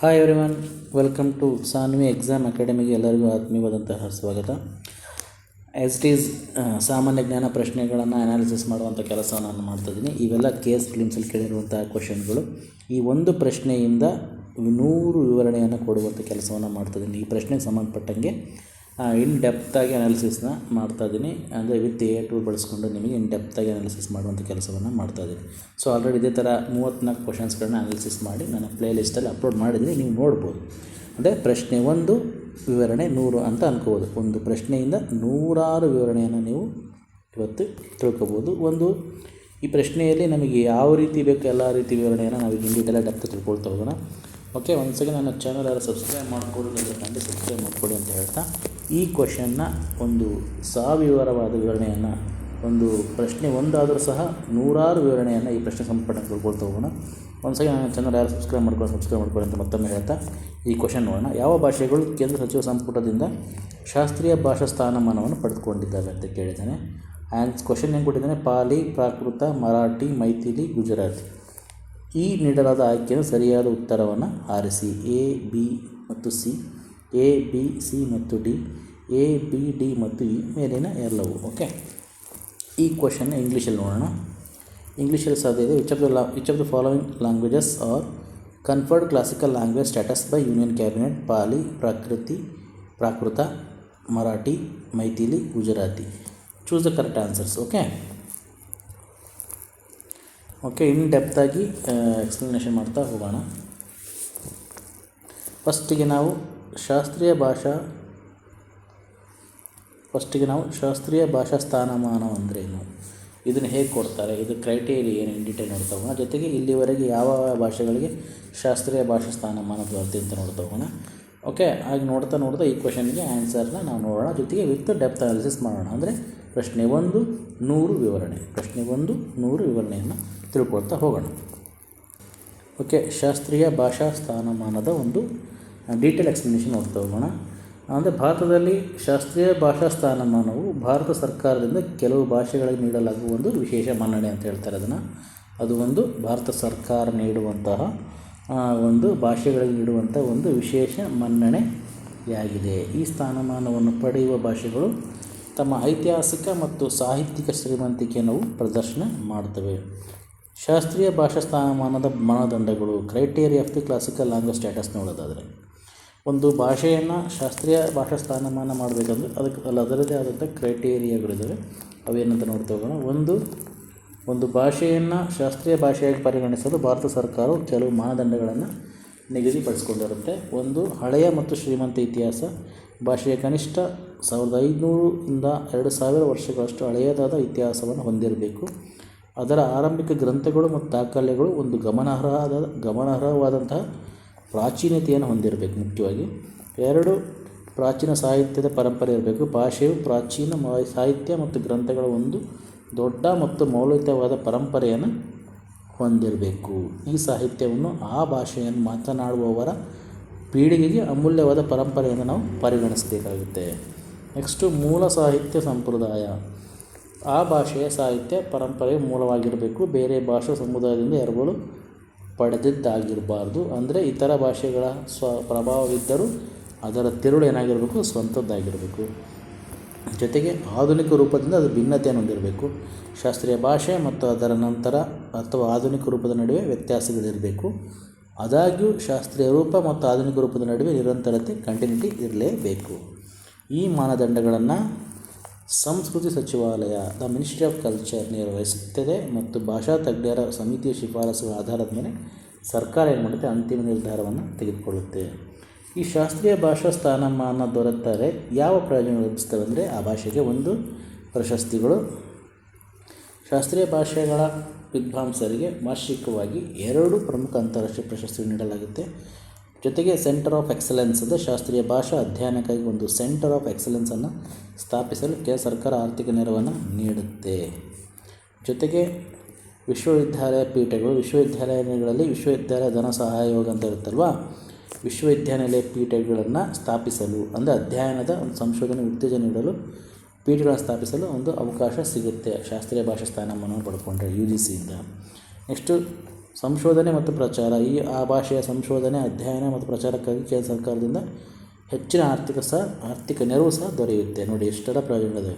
Hi everyone welcome to Saanvi exam ಅಕಾಡೆಮಿಗೆ ಎಲ್ಲರಿಗೂ ಆತ್ಮೀಯವಾದಂತಹ ಸ್ವಾಗತ. ಎಸ್ ಟೀಸ್ ಸಾಮಾನ್ಯ ಜ್ಞಾನ ಪ್ರಶ್ನೆಗಳನ್ನು ಅನಾಲಿಸಿಸ್ ಮಾಡುವಂಥ ಕೆಲಸವನ್ನು ನಾನು ಮಾಡ್ತಾಯಿದ್ದೀನಿ ಇವೆಲ್ಲ ಕೆ ಎಸ್ ಫಿಲಿಮ್ಸಲ್ಲಿ ಕೇಳಿರುವಂತಹ ಕ್ವಶನ್ಗಳು ಈ ಒಂದು ಪ್ರಶ್ನೆಯಿಂದ ನೂರು ವಿವರಣೆಯನ್ನು ಕೊಡುವಂಥ ಕೆಲಸವನ್ನು ಮಾಡ್ತಾಯಿದ್ದೀನಿ ಈ ಪ್ರಶ್ನೆಗೆ ಸಂಬಂಧಪಟ್ಟಂಗೆ ಇನ್ ಡೆಪ್ತಾಗಿ ಅನಾಲಿಸಿಸ್ನ ಮಾಡ್ತಾಯಿದ್ದೀನಿ ಅಂದರೆ ವಿತ್ ಎ ಟೂ ಬಳಸ್ಕೊಂಡು ನಿಮಗೆ ಇನ್ ಡೆಪ್ತಾಗಿ ಅನಾಲಿಸಿಸ್ ಮಾಡುವಂಥ ಕೆಲಸವನ್ನು ಮಾಡ್ತಾಯಿದ್ದೀನಿ ಸೊ ಆಲ್ರೆಡಿ ಇದೇ ಥರ ಮೂವತ್ತ್ನಾಲ್ಕು ಕ್ವಶನ್ಸ್ಗಳನ್ನ ಅನಾಲಿಸಿಸ್ ಮಾಡಿ ನನ್ನ ಪ್ಲೇ ಲಿಸ್ಟಲ್ಲಿ ಅಪ್ಲೋಡ್ ಮಾಡಿದ್ದೀನಿ ನೀವು ನೋಡ್ಬೋದು. ಅಂದರೆ ಪ್ರಶ್ನೆ ಒಂದು, ವಿವರಣೆ ನೂರು ಅಂತ ಅನ್ಕೋಬೋದು. ಒಂದು ಪ್ರಶ್ನೆಯಿಂದ ನೂರಾರು ವಿವರಣೆಯನ್ನು ನೀವು ಇವತ್ತು ತಿಳ್ಕೊಬೋದು. ಒಂದು, ಈ ಪ್ರಶ್ನೆಯಲ್ಲಿ ನಮಗೆ ಯಾವ ರೀತಿ ಬೇಕು, ಎಲ್ಲ ರೀತಿ ವಿವರಣೆಯನ್ನು ನಾವು ಡೀಟೇಲ್ ಡೆಪ್ತ್ ತಿಳ್ಕೊಳ್ತಾ ಹೋಗೋಣ. ಓಕೆ ಒಂದ್ಸಲ ನನ್ನ ಚಾನಲ್ ಯಾರು ಸಬ್ಸ್ಕ್ರೈಬ್ ಮಾಡಿಕೊಳ್ಳೋದಿಲ್ಲ ಕಂಡು ಸಬ್ಸ್ಕ್ರೈಬ್ ಮಾಡಿಕೊಡಿ ಅಂತ ಹೇಳ್ತಾ, ಈ ಕ್ವಶನ್ನ ಒಂದು ಸಾವಿವರವಾದ ವಿವರಣೆಯನ್ನು, ಒಂದು ಪ್ರಶ್ನೆ ಒಂದಾದರೂ ಸಹ ನೂರಾರು ವಿವರಣೆಯನ್ನು ಈ ಪ್ರಶ್ನೆ ಸಂಪರ್ಕ ತಿಳ್ಕೊಳ್ತಾ ಹೋಗೋಣ. ಒಂದ್ಸಲ ನನ್ನ ಚಾನಲ್ ಯಾರು ಸಬ್ಸ್ಕ್ರೈಬ್ ಮಾಡ್ಕೊಳ್ಳಿ ಸಬ್ಸ್ಕ್ರೈಬ್ ಮಾಡ್ಕೊಳ್ಳಿ ಅಂತ ಮತ್ತೊಮ್ಮೆ ಹೇಳ್ತಾ, ಈ ಕ್ವಶನ್ ನೋಡೋಣ. ಯಾವ ಭಾಷೆಗಳು ಕೇಂದ್ರ ಸಚಿವ ಸಂಪುಟದಿಂದ ಶಾಸ್ತ್ರೀಯ ಭಾಷಾ ಸ್ಥಾನಮಾನವನ್ನು ಪಡೆದುಕೊಂಡಿದ್ದಾವೆ ಅಂತ ಕೇಳಿದ್ದಾನೆ. ಆ್ಯಂಡ್ ಕ್ವಶನ್ ಏನು ಕೊಟ್ಟಿದ್ದಾನೆ? ಪಾಲಿ, ಪ್ರಾಕೃತ, ಮರಾಠಿ, ಮೈಥಿಲಿ, ಗುಜರಾತಿ. ಈ ನೀಡಲಾದ ಆಯ್ಕೆಯನ್ನು ಸರಿಯಾದ ಉತ್ತರವನ್ನು ಆರಿಸಿ. ಎ, ಬಿ ಮತ್ತು ಸಿ. ಎ, ಬಿ, ಸಿ ಮತ್ತು ಡಿ. ಎ, ಬಿ, ಡಿ ಮತ್ತು ಇ ಮೇಲಿನ ಎಲ್ಲವು, ಓಕೆ? ಈ ಕ್ವಶನ್ ಇಂಗ್ಲೀಷಲ್ಲಿ ನೋಡೋಣ. ಇಂಗ್ಲೀಷಲ್ಲಿ ಸಾಧ್ಯ ಇದೆ. Which of the law which of the following languages are conferred classical language status by Union Cabinet Pali ಪ್ರಾಕೃತಿ Prakrit Marathi Maithili Gujarati choose the correct answers okay okay, in ಡೆಪ್ತಾಗಿ explanation ಮಾಡ್ತಾ ಹೋಗೋಣ. ಫಸ್ಟಿಗೆ ನಾವು ಶಾಸ್ತ್ರೀಯ ಭಾಷಾ ಫಸ್ಟಿಗೆ ನಾವು ಶಾಸ್ತ್ರೀಯ ಭಾಷಾ ಸ್ಥಾನಮಾನ ಅಂದ್ರೇನು ಇದನ್ನು ಹೇಗೆ ಕೊಡ್ತಾರೆ? ಇದು ಕ್ರೈಟೇರಿಯ ಏನು? ಡೀಟೇಲ್ ನೋಡ್ತಾ ಹೋಗೋಣ. ಜೊತೆಗೆ ಇಲ್ಲಿವರೆಗೆ ಯಾವ ಭಾಷೆಗಳಿಗೆ ಶಾಸ್ತ್ರೀಯ ಭಾಷಾ ಸ್ಥಾನಮಾನ ದೊರೆತಿ ಅಂತ ನೋಡ್ತಾ ಹೋಗೋಣ. ಓಕೆ, ಹಾಗೆ ನೋಡ್ತಾ ನೋಡ್ತಾ ಈ ಕ್ವಶನ್ಗೆ ಆನ್ಸರ್ನ ನಾವು ನೋಡೋಣ. ಜೊತೆಗೆ ವಿತ್ ಡೆಪ್ತ್ ಅನಾಲಿಸಿಸ್ ಮಾಡೋಣ. ಅಂದರೆ ಪ್ರಶ್ನೆ ಒಂದು, ನೂರು ವಿವರಣೆ. ಪ್ರಶ್ನೆ ಒಂದು, ನೂರು ವಿವರಣೆಯನ್ನು ತಿಳ್ಕೊಳ್ತಾ ಹೋಗೋಣ. ಓಕೆ ಶಾಸ್ತ್ರೀಯ ಭಾಷಾ ಸ್ಥಾನಮಾನದ ಒಂದು ಡೀಟೇಲ್ ಎಕ್ಸ್ಪ್ಲನೇಷನ್ ನೋಡ್ತಾ ಹೋಗೋಣ. ಅಂದರೆ ಭಾರತದಲ್ಲಿ ಶಾಸ್ತ್ರೀಯ ಭಾಷಾ ಸ್ಥಾನಮಾನವು ಭಾರತ ಸರ್ಕಾರದಿಂದ ಕೆಲವು ಭಾಷೆಗಳಿಗೆ ನೀಡಲಾಗುವ ಒಂದು ವಿಶೇಷ ಮನ್ನಣೆ ಅಂತ ಹೇಳ್ತಾರೆ ಅದನ್ನು. ಅದು ಒಂದು ಭಾರತ ಸರ್ಕಾರ ನೀಡುವಂತಹ ಒಂದು ಭಾಷೆಗಳಿಗೆ ನೀಡುವಂಥ ಒಂದು ವಿಶೇಷ ಮನ್ನಣೆಯಾಗಿದೆ ಈ ಸ್ಥಾನಮಾನವನ್ನು ಪಡೆಯುವ ಭಾಷೆಗಳು ತಮ್ಮ ಐತಿಹಾಸಿಕ ಮತ್ತು ಸಾಹಿತ್ಯಿಕ ಶ್ರೀಮಂತಿಕೆಯನ್ನು ಪ್ರದರ್ಶನ ಮಾಡ್ತವೆ. ಶಾಸ್ತ್ರೀಯ ಭಾಷಾ ಸ್ಥಾನಮಾನದ ಮಾನದಂಡಗಳು criteria of the classical language status ನೋಡೋದಾದರೆ ಒಂದು ಭಾಷೆಯನ್ನು ಶಾಸ್ತ್ರೀಯ ಭಾಷಾ ಸ್ಥಾನಮಾನ ಮಾಡಬೇಕಂದ್ರೆ ಅದಕ್ಕೆ ಅಲ್ಲಿ ಅದರದೇ ಆದಂಥ ಕ್ರೈಟೇರಿಯಾಗಳಿದ್ದಾವೆ ಅವೇನಂತ ನೋಡ್ತಾ ಹೋಗೋಣ. ಒಂದು ಒಂದು ಭಾಷೆಯನ್ನು ಶಾಸ್ತ್ರೀಯ ಭಾಷೆಯಾಗಿ ಪರಿಗಣಿಸಲು ಭಾರತ ಸರ್ಕಾರವು ಕೆಲವು ಮಾನದಂಡಗಳನ್ನು ನಿಗದಿಪಡಿಸ್ಕೊಂಡಿರುತ್ತೆ. ಒಂದು, ಹಳೆಯ ಮತ್ತು ಶ್ರೀಮಂತ ಇತಿಹಾಸ. ಭಾಷೆಯ ಕನಿಷ್ಠ ಸಾವಿರದ ಐದುನೂರಿಂದ ಎರಡು ಸಾವಿರ ವರ್ಷಗಳಷ್ಟು ಹಳೆಯದಾದ ಇತಿಹಾಸವನ್ನು ಹೊಂದಿರಬೇಕು. ಅದರ ಆರಂಭಿಕ ಗ್ರಂಥಗಳು ಮತ್ತು ದಾಖಲೆಗಳು ಒಂದು ಗಮನಾರ್ಹವಾದ, ಗಮನಾರ್ಹವಾದಂತಹ ಪ್ರಾಚೀನತೆಯನ್ನು ಹೊಂದಿರಬೇಕು ಮುಖ್ಯವಾಗಿ. ಎರಡು, ಪ್ರಾಚೀನ ಸಾಹಿತ್ಯದ ಪರಂಪರೆ ಇರಬೇಕು. ಭಾಷೆಯು ಪ್ರಾಚೀನ ಸಾಹಿತ್ಯ ಮತ್ತು ಗ್ರಂಥಗಳ ಒಂದು ದೊಡ್ಡ ಮತ್ತು ಮೌಲ್ಯಯುತವಾದ ಪರಂಪರೆಯನ್ನು ಹೊಂದಿರಬೇಕು. ಈ ಸಾಹಿತ್ಯವನ್ನು ಆ ಭಾಷೆಯನ್ನು ಮಾತನಾಡುವವರ ಪೀಳಿಗೆಗೆ ಅಮೂಲ್ಯವಾದ ಪರಂಪರೆಯನ್ನು ನಾವು ಪರಿಗಣಿಸಬೇಕಾಗುತ್ತೆ. ನೆಕ್ಸ್ಟು ಮೂಲ ಸಾಹಿತ್ಯ ಸಂಪ್ರದಾಯ. ಆ ಭಾಷೆಯ ಸಾಹಿತ್ಯ ಪರಂಪರೆಯ ಮೂಲವಾಗಿರಬೇಕು. ಬೇರೆ ಭಾಷಾ ಸಮುದಾಯದಿಂದ ಎರವಲು ಪಡೆದಿದ್ದಾಗಿರಬಾರ್ದು. ಅಂದರೆ ಇತರ ಭಾಷೆಗಳ ಸ್ವ ಪ್ರಭಾವವಿದ್ದರೂ ಅದರ ತಿರುಳು ಏನಾಗಿರಬೇಕು? ಸ್ವಂತದ್ದಾಗಿರಬೇಕು. ಜೊತೆಗೆ ಆಧುನಿಕ ರೂಪದಿಂದ ಅದು ಭಿನ್ನತೆಯನ್ನು ಹೊಂದಿರಬೇಕು. ಶಾಸ್ತ್ರೀಯ ಭಾಷೆ ಮತ್ತು ಅದರ ನಂತರ ಅಥವಾ ಆಧುನಿಕ ರೂಪದ ನಡುವೆ ವ್ಯತ್ಯಾಸಗಳಿರಬೇಕು. ಆದಾಗ್ಯೂ ಶಾಸ್ತ್ರೀಯ ರೂಪ ಮತ್ತು ಆಧುನಿಕ ರೂಪದ ನಡುವೆ ನಿರಂತರತೆ ಕಂಟಿನ್ಯೂಟಿ ಇರಲೇಬೇಕು. ಈ ಮಾನದಂಡಗಳನ್ನು ಸಂಸ್ಕೃತಿ ಸಚಿವಾಲಯ ದ ಮಿನಿಸ್ಟ್ರಿ ಆಫ್ ಕಲ್ಚರ್ ನಿರ್ವಹಿಸುತ್ತದೆ ಮತ್ತು ಭಾಷಾ ತಜ್ಞರ ಸಮಿತಿಯ ಶಿಫಾರಸುಗಳ ಆಧಾರದ ಮೇಲೆ ಸರ್ಕಾರ ಏನು ಮಾಡುತ್ತೆ? ಅಂತಿಮ ನಿರ್ಧಾರವನ್ನು ತೆಗೆದುಕೊಳ್ಳುತ್ತೆ. ಈ ಶಾಸ್ತ್ರೀಯ ಭಾಷಾ ಸ್ಥಾನಮಾನ ದೊರೆತರೆ ಯಾವ ಪ್ರಯೋಜನ ಲಭಿಸ್ತವೆ ಅಂದರೆ ಆ ಭಾಷೆಗೆ ಒಂದು ಪ್ರಶಸ್ತಿಗಳು. ಶಾಸ್ತ್ರೀಯ ಭಾಷೆಗಳ ವಿದ್ವಾಂಸರಿಗೆ ವಾರ್ಷಿಕವಾಗಿ ಎರಡು ಪ್ರಮುಖ ಅಂತಾರಾಷ್ಟ್ರೀಯ ಪ್ರಶಸ್ತಿಗಳು ನೀಡಲಾಗುತ್ತೆ. ಜೊತೆಗೆ ಸೆಂಟರ್ ಆಫ್ ಎಕ್ಸಲೆನ್ಸ್ ಅಂದರೆ ಶಾಸ್ತ್ರೀಯ ಭಾಷಾ ಅಧ್ಯಯನಕ್ಕಾಗಿ ಒಂದು ಸೆಂಟರ್ ಆಫ್ ಎಕ್ಸಲೆನ್ಸನ್ನು ಸ್ಥಾಪಿಸಲು ಕೇಂದ್ರ ಸರ್ಕಾರ ಆರ್ಥಿಕ ನೆರವನ್ನು ನೀಡುತ್ತೆ. ಜೊತೆಗೆ ವಿಶ್ವವಿದ್ಯಾಲಯ ಪೀಠಗಳು, ವಿಶ್ವವಿದ್ಯಾಲಯಗಳಲ್ಲಿ ವಿಶ್ವವಿದ್ಯಾಲಯ ಧನ ಸಹಾಯೋಗ ಅಂತ ಇರುತ್ತಲ್ವ? ವಿಶ್ವವಿದ್ಯಾನಿಲಯ ಪೀಠಗಳನ್ನು ಸ್ಥಾಪಿಸಲು, ಅಂದರೆ ಅಧ್ಯಯನದ ಒಂದು ಸಂಶೋಧನೆ ಉತ್ತೇಜನ ನೀಡಲು ಪೀಠಗಳನ್ನು ಸ್ಥಾಪಿಸಲು ಒಂದು ಅವಕಾಶ ಸಿಗುತ್ತೆ. ಶಾಸ್ತ್ರೀಯ ಭಾಷಾ ಸ್ಥಾನಮಾನವನ್ನು ಪಡ್ಕೊಂಡ್ರೆ ಯು ಜಿ ಸಿಯಿಂದ ನೆಕ್ಸ್ಟು ಸಂಶೋಧನೆ ಮತ್ತು ಪ್ರಚಾರ. ಈ ಆ ಭಾಷೆಯ ಸಂಶೋಧನೆ, ಅಧ್ಯಯನ ಮತ್ತು ಪ್ರಚಾರಕ್ಕಾಗಿ ಕೇಂದ್ರ ಸರ್ಕಾರದಿಂದ ಹೆಚ್ಚಿನ ಆರ್ಥಿಕ ಸಹ ಆರ್ಥಿಕ ನೆರವು ಸಹ ದೊರೆಯುತ್ತೆ. ನೋಡಿ ಎಷ್ಟೆಲ್ಲ ಇದೆ.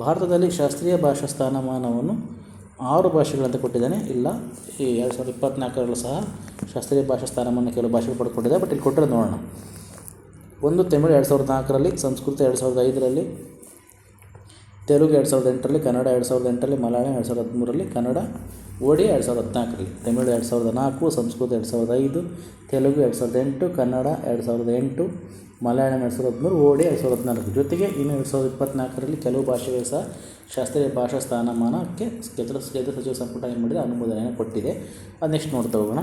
ಭಾರತದಲ್ಲಿ ಶಾಸ್ತ್ರೀಯ ಭಾಷಾ ಸ್ಥಾನಮಾನವನ್ನು ಆರು ಭಾಷೆಗಳಂತೆ ಕೊಟ್ಟಿದ್ದಾನೆ. ಇಲ್ಲ, ಈ ಎರಡು ಸಾವಿರದ ಇಪ್ಪತ್ತ್ನಾಲ್ಕರಲ್ಲೂ ಸಹ ಶಾಸ್ತ್ರೀಯ ಭಾಷಾ ಸ್ಥಾನಮಾನ ಕೆಲವು ಭಾಷೆಗಳು ಪಡ್ಕೊಂಡಿದೆ, ಬಟ್ ಇಲ್ಲಿ ಕೊಟ್ಟರೆ ನೋಡೋಣ. ಒಂದು ತಮಿಳು ಎರಡು ಸಾವಿರದ ನಾಲ್ಕರಲ್ಲಿ, ಸಂಸ್ಕೃತ ಎರಡು ಸಾವಿರದ ಐದರಲ್ಲಿ ತೆಲುಗು ಎರಡು ಸಾವಿರದ ಎಂಟರಲ್ಲಿ ಕನ್ನಡ ಎರಡು ಸಾವಿರದ ಎಂಟರಲ್ಲಿ ಮಲಯಾಳಂ ಎರಡು ಸಾವಿರದ ಹದಿಮೂರರಲ್ಲಿ ಕನ್ನಡ ಓಡಿ ಎರಡು ಸಾವಿರದ ಹದಿನಾಲ್ಕರಲ್ಲಿ ತಮಿಳು ಎರಡು ಸಾವಿರದ ನಾಲ್ಕು ಸಂಸ್ಕೃತ ಎರಡು ಸಾವಿರದ ಐದು ತೆಲುಗು ಎರಡು ಸಾವಿರದ ಎಂಟು ಕನ್ನಡ ಎರಡು ಸಾವಿರದ ಎಂಟು ಮಲಯಾಳಂ ಎರಡು ಸಾವಿರದ ಹದಿಮೂರು ಓಡಿ ಎರಡು ಸಾವಿರದ ಹದಿನಾಲ್ಕು ಜೊತೆಗೆ ಇನ್ನು ಎರಡು ಸಾವಿರದ ಇಪ್ಪತ್ತ್ನಾಲ್ಕರಲ್ಲಿ ಕೆಲವು ಭಾಷೆಗಳು ಸಹ ಶಾಸ್ತ್ರೀಯ ಭಾಷಾ ಸ್ಥಾನಮಾನಕ್ಕೆ ಕೇಂದ್ರ ಕೇಂದ್ರ ಸಚಿವ ಸಂಪುಟ ಏನು ಮಾಡಿದೆ ಅನುಮೋದನೆಯನ್ನು ಕೊಟ್ಟಿದೆ ಅದು ನೆಕ್ಸ್ಟ್ ನೋಡ್ತಾ ಹೋಗೋಣ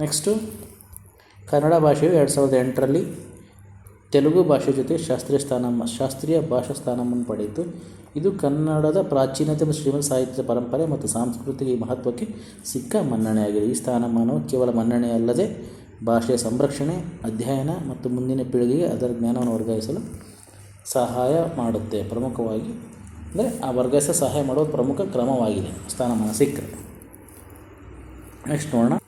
ನೆಕ್ಸ್ಟು ಕನ್ನಡ ಭಾಷೆಯು ಎರಡು ಸಾವಿರದ ಎಂಟರಲ್ಲಿ ತೆಲುಗು ಭಾಷೆ ಜೊತೆ ಶಾಸ್ತ್ರೀಯ ಸ್ಥಾನ ಶಾಸ್ತ್ರೀಯ ಭಾಷಾ ಸ್ಥಾನವನ್ನು ಪಡೆಯಿತು. ಇದು ಕನ್ನಡದ ಪ್ರಾಚೀನತೆ ಮತ್ತು ಶ್ರೀಮಂತ ಸಾಹಿತ್ಯ ಪರಂಪರೆ ಮತ್ತು ಸಾಂಸ್ಕೃತಿಕ ಮಹತ್ವಕ್ಕೆ ಸಿಕ್ಕ ಮನ್ನಣೆಯಾಗಿದೆ. ಈ ಸ್ಥಾನಮಾನವು ಕೇವಲ ಮನ್ನಣೆ ಅಲ್ಲದೆ ಭಾಷೆಯ ಸಂರಕ್ಷಣೆ, ಅಧ್ಯಯನ ಮತ್ತು ಮುಂದಿನ ಪೀಳಿಗೆಗೆ ಅದರ ಜ್ಞಾನವನ್ನು ವರ್ಗಾಯಿಸಲು ಸಹಾಯ ಮಾಡುತ್ತೆ. ಪ್ರಮುಖವಾಗಿ ಅಂದರೆ ಆ ವರ್ಗಾಯಿಸಲು ಸಹಾಯ ಮಾಡುವ ಪ್ರಮುಖ ಕ್ರಮವಾಗಿದೆ ಸ್ಥಾನಮಾನ ಸಿಕ್ಕರೆ. ನೆಕ್ಸ್ಟ್ ನೋಡೋಣ.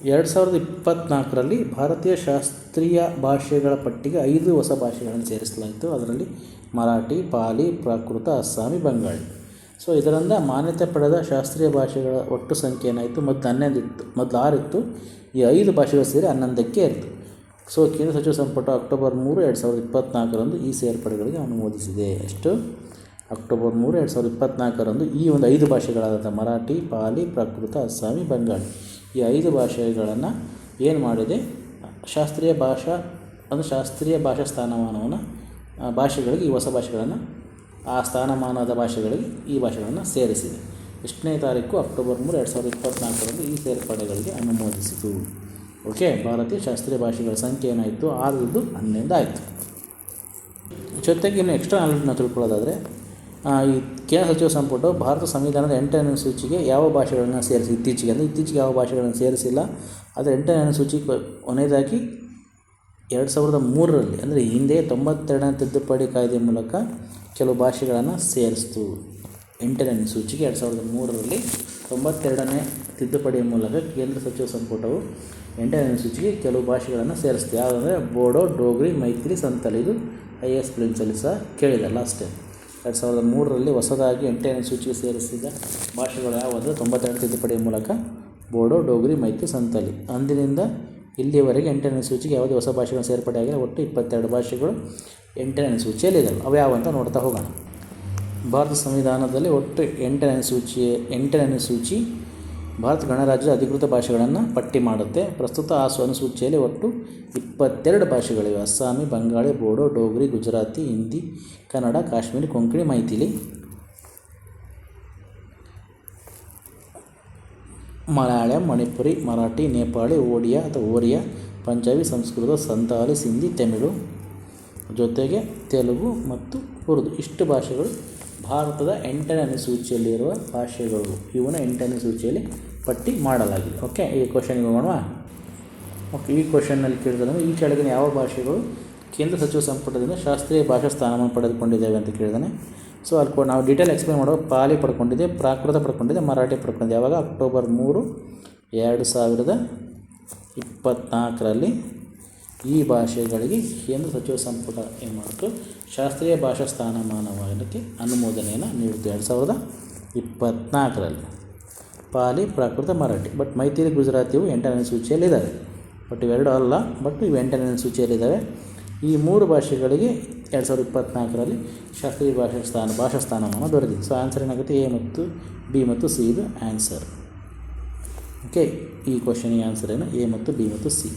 ಎರಡು ಸಾವಿರದ ಇಪ್ಪತ್ತ್ನಾಲ್ಕರಲ್ಲಿ ಭಾರತೀಯ ಶಾಸ್ತ್ರೀಯ ಭಾಷೆಗಳ ಪಟ್ಟಿಗೆ ಐದು ಹೊಸ ಭಾಷೆಗಳನ್ನು ಸೇರಿಸಲಾಯಿತು. ಅದರಲ್ಲಿ ಮರಾಠಿ, ಪಾಲಿ, ಪ್ರಾಕೃತ, ಅಸ್ಸಾಮಿ, ಬಂಗಾಳಿ. ಸೊ ಇದರಿಂದ ಮಾನ್ಯತೆ ಪಡೆದ ಶಾಸ್ತ್ರೀಯ ಭಾಷೆಗಳ ಒಟ್ಟು ಸಂಖ್ಯೆ ಏನಾಯಿತು? ಮೊದಲು ಹನ್ನೊಂದು ಇತ್ತು ಮೊದಲು ಆರು ಇತ್ತು ಈ ಐದು ಭಾಷೆಗಳು ಸೇರಿ ಹನ್ನೊಂದಕ್ಕೆ ಇತ್ತು ಸೊ ಕೇಂದ್ರ ಸಚಿವ ಸಂಪುಟ ಅಕ್ಟೋಬರ್ ಮೂರು, ಎರಡು ಸಾವಿರದ ಇಪ್ಪತ್ತ್ನಾಲ್ಕರಂದು ಈ ಸೇರ್ಪಡೆಗಳಿಗೆ ಅನುಮೋದಿಸಿದೆ. ಎಷ್ಟು? ಅಕ್ಟೋಬರ್ ಮೂರು, ಎರಡು ಸಾವಿರದ ಇಪ್ಪತ್ತ್ನಾಲ್ಕರಂದು ಈ ಒಂದು ಐದು ಭಾಷೆಗಳಾದಂಥ ಮರಾಠಿ, ಪಾಲಿ, ಪ್ರಾಕೃತ, ಅಸ್ಸಾಮಿ, ಬಂಗಾಳಿ. ಈ ಐದು ಭಾಷೆಗಳನ್ನು ಏನು ಮಾಡಿದೆ? ಶಾಸ್ತ್ರೀಯ ಭಾಷಾ, ಅಂದರೆ ಶಾಸ್ತ್ರೀಯ ಭಾಷಾ ಸ್ಥಾನಮಾನವನ್ನು ಭಾಷೆಗಳಿಗೆ, ಈ ಹೊಸ ಭಾಷೆಗಳನ್ನು, ಆ ಸ್ಥಾನಮಾನದ ಭಾಷೆಗಳಿಗೆ ಈ ಭಾಷೆಗಳನ್ನು ಸೇರಿಸಿದೆ. ಎಷ್ಟನೇ ತಾರೀಕು ಅಕ್ಟೋಬರ್ ಮೂರು ಎರಡು ಸಾವಿರದ ಇಪ್ಪತ್ತ್ನಾಲ್ಕರಂದು ಈ ಸೇರ್ಪಡೆಗಳಿಗೆ ಅನುಮೋದಿಸಿತು. ಓಕೆ, ಭಾರತೀಯ ಶಾಸ್ತ್ರೀಯ ಭಾಷೆಗಳ ಸಂಖ್ಯೆ ಏನಾಯಿತು? ಆರು ಇದ್ದು ಹನ್ನೊಂದು ಆಯಿತು. ಜೊತೆಗೆ ಇನ್ನು ಎಕ್ಸ್ಟ್ರಾ ನಾಲೆಡ್ನ ತಿಳ್ಕೊಳ್ಳೋದಾದರೆ ಈ ಕೇಂದ್ರ ಸಚಿವ ಸಂಪುಟವು ಭಾರತ ಸಂವಿಧಾನದ ಎಂಟನೇ ಅನುಸೂಚಿಗೆ ಯಾವ ಭಾಷೆಗಳನ್ನು ಸೇರಿಸಿ ಇತ್ತೀಚೆಗೆ ಅಂದರೆ ಇತ್ತೀಚೆಗೆ ಯಾವ ಭಾಷೆಗಳನ್ನು ಸೇರಿಸಿಲ್ಲ. ಆದರೆ ಎಂಟನೇ ಅನುಸೂಚಿ ಕೊನೆಯದಾಗಿ ಎರಡು ಸಾವಿರದ ಮೂರರಲ್ಲಿ, ಅಂದರೆ ಹಿಂದೆ ತೊಂಬತ್ತೆರಡನೇ ತಿದ್ದುಪಡಿ ಕಾಯ್ದೆ ಮೂಲಕ ಕೆಲವು ಭಾಷೆಗಳನ್ನು ಸೇರಿಸ್ತು. ಎಂಟನೇ ಅನುಸೂಚಿಗೆ ಎರಡು ಸಾವಿರದ ಮೂರರಲ್ಲಿ ತೊಂಬತ್ತೆರಡನೇ ತಿದ್ದುಪಡಿ ಮೂಲಕ ಕೇಂದ್ರ ಸಚಿವ ಸಂಪುಟವು ಎಂಟನೇ ಅನುಸೂಚಿಗೆ ಕೆಲವು ಭಾಷೆಗಳನ್ನು ಸೇರಿಸ್ತು. ಯಾವುದಂದರೆ ಬೋಡೋ, ಡೋಗ್ರಿ, ಮೈತ್ರಿ ಸಂತಲಿ ಇದು ಐ ಎಸ್ ಪ್ರಿನ್ಸಲ್ಲಿ ಸಹ ಕೇಳಿದೆ ಲಾಸ್ಟ್ ಟೈಮ್ ಎರಡು ಸಾವಿರದ ಮೂರರಲ್ಲಿ ಹೊಸದಾಗಿ ಎಂಟನೇ ಸೂಚಿಗೆ ಸೇರಿಸಿದ ಭಾಷೆಗಳು ಯಾವುದು? ತೊಂಬತ್ತೆರಡು ತಿದ್ದುಪಡಿಯ ಮೂಲಕ, ಬೋಡೋ, ಡೋಗ್ರಿ, ಮೈತ್ರಿ, ಸಂತಲಿ. ಅಂದಿನಿಂದ ಇಲ್ಲಿಯವರೆಗೆ ಎಂಟನೇ ಸೂಚಿಗೆ ಯಾವುದೇ ಹೊಸ ಭಾಷೆಗಳು ಸೇರ್ಪಡೆ ಆಗಿಲ್ಲ. ಒಟ್ಟು ಇಪ್ಪತ್ತೆರಡು ಭಾಷೆಗಳು ಎಂಟನೇ ಸೂಚಿಯಲ್ಲಿದ್ದಾವೆ ಅವು ಯಾವ ಅಂತ ನೋಡ್ತಾ ಹೋಗೋಣ. ಭಾರತ ಸಂವಿಧಾನದಲ್ಲಿ ಒಟ್ಟು ಎಂಟನೇ ಸೂಚಿ ಎಂಟನೇ ಸೂಚಿ ಭಾರತ ಗಣರಾಜ್ಯದ ಅಧಿಕೃತ ಭಾಷೆಗಳನ್ನು ಪಟ್ಟಿ ಮಾಡುತ್ತೆ. ಪ್ರಸ್ತುತ ಆ ಅನುಸೂಚಿಯಲ್ಲಿ ಒಟ್ಟು ಇಪ್ಪತ್ತೆರಡು ಭಾಷೆಗಳಿವೆ. ಅಸ್ಸಾಮಿ, ಬಂಗಾಳಿ, ಬೋಡೋ, ಡೋಗ್ರಿ, ಗುಜರಾತಿ, ಹಿಂದಿ, ಕನ್ನಡ, ಕಾಶ್ಮೀರಿ, ಕೊಂಕಣಿ, ಮೈಥಿಲಿ. ಮಲಯಾಳಂ, ಮಣಿಪುರಿ, ಮರಾಠಿ, ನೇಪಾಳಿ ಓಡಿಯಾ ಅಥವಾ ಓರಿಯಾ, ಪಂಜಾಬಿ, ಸಂಸ್ಕೃತ ಸಂತಾಲಿ ಸಿಂಧಿ, ತಮಿಳು ಜೊತೆಗೆ ತೆಲುಗು ಮತ್ತು ಉರ್ದು. ಇಷ್ಟು ಭಾಷೆಗಳು ಭಾರತದ ಎಂಟನೇ ಅನುಸೂಚಿಯಲ್ಲಿರುವ ಭಾಷೆಗಳು. ಇವನ ಎಂಟನೇ ಸೂಚಿಯಲ್ಲಿ ಪಟ್ಟಿ ಮಾಡಲಾಗಿದೆ. ಓಕೆ ಈ ಕ್ವಶನ್ಗೆ ಹೋಗೋಣ ಓಕೆ ಈ ಕ್ವಶನ್ನಲ್ಲಿ ಕೇಳಿದ್ರೆ ಈ ಕೆಳಗಿನ ಯಾವ ಭಾಷೆಗಳು ಕೇಂದ್ರ ಸಚಿವ ಸಂಪುಟದಿಂದ ಶಾಸ್ತ್ರೀಯ ಭಾಷಾ ಸ್ಥಾನವನ್ನು ಪಡೆದುಕೊಂಡಿದ್ದೇವೆ ಅಂತ ಕೇಳಿದಾನೆ. ಸೊ ಅಲ್ಲಿ ನಾವು ಡೀಟೇಲ್ ಎಕ್ಸ್ಪ್ಲೈನ್ ಮಾಡುವ ಪಾಲಿ ಪಡ್ಕೊಂಡಿದೆ, ಪ್ರಾಕೃತ ಪಡ್ಕೊಂಡಿದೆ, ಮರಾಠಿ ಪಡ್ಕೊಂಡಿದೆ. ಯಾವಾಗ? ಅಕ್ಟೋಬರ್ ಮೂರು, ಎರಡು ಸಾವಿರದ ಇಪ್ಪತ್ತ್ನಾಲ್ಕರಲ್ಲಿ ಈ ಭಾಷೆಗಳಿಗೆ ಕೇಂದ್ರ ಸಚಿವ ಸಂಪುಟ ಏನು ಮಾಡಿತು? ಶಾಸ್ತ್ರೀಯ ಭಾಷಾ ಸ್ಥಾನಮಾನಕ್ಕೆ ಅನುಮೋದನೆಯನ್ನು ನೀಡಿತು ಎರಡು ಸಾವಿರದ ಇಪ್ಪತ್ತ್ನಾಲ್ಕರಲ್ಲಿ ಪಾಲಿ, ಪ್ರಾಕೃತ, ಮರಾಠಿ. ಬಟ್ ಮೈಥಿಲಿ ಗುಜರಾತಿಯು ಎಂಟನೇ ಸೂಚಿಯಲ್ಲಿದ್ದಾವೆ ಬಟ್ ಇವೆರಡು ಅಲ್ಲ ಬಟ್ ಇವು ಎಂಟನೇ ಸೂಚಿಯಲ್ಲಿದ್ದಾವೆ ಈ ಮೂರು ಭಾಷೆಗಳಿಗೆ ಎರಡು ಸಾವಿರದ ಇಪ್ಪತ್ತ್ನಾಲ್ಕರಲ್ಲಿ ಶಾಸ್ತ್ರೀಯ ಭಾಷಾ ಸ್ಥಾನ, ಭಾಷಾ ಸ್ಥಾನಮಾನ ದೊರೆತಿದೆ ಸೊ ಆನ್ಸರ್ ಏನಾಗುತ್ತೆ? ಎ ಮತ್ತು ಬಿ ಮತ್ತು ಸಿ ಇದು ಆನ್ಸರ್ ಓಕೆ ಈ ಕ್ವಶನಿಗೆ ಆನ್ಸರ್ ಏನು? ಎ ಮತ್ತು ಬಿ ಮತ್ತು ಸಿ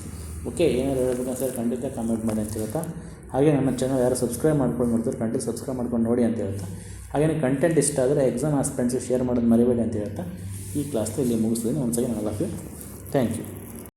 ಓಕೆ, ಏನಾದ್ರು ಹೇಳಬೇಕು ಸರ್ ಖಂಡಿತ ಕಮೆಂಟ್ ಮಾಡಿ ಅಂತ ಹೇಳ್ತಾ. ಹಾಗೆ ನಮ್ಮ ಚಾನಲ್ ಯಾರು ಸಬ್ಸ್ಕ್ರೈಬ್ ಮಾಡ್ಕೊಂಡು ನೋಡ್ತಾರೆ ಖಂಡಿತ ಸಬ್ಸ್ಕ್ರೈಬ್ ಮಾಡ್ಕೊಂಡು ನೋಡಿ ಅಂತ ಹೇಳ್ತಾ. ಹಾಗೆಯೇ ಕಂಟೆಂಟ್ ಇಷ್ಟ ಆದರೆ ಎಕ್ಸಾಮ್ ಆಸ್ಪೆಂಟ್ಸಿಗೆ ಶೇರ್ ಮಾಡೋದು ಮರಿಬೇಡಿ ಅಂತ ಹೇಳ್ತಾ. ಈ ಕ್ಲಾಸ್ನ ಇಲ್ಲಿ ಮುಗಿಸ್ತೀನಿ. ಒಂದು ನಾಲ್ಕು ಥ್ಯಾಂಕ್ ಯು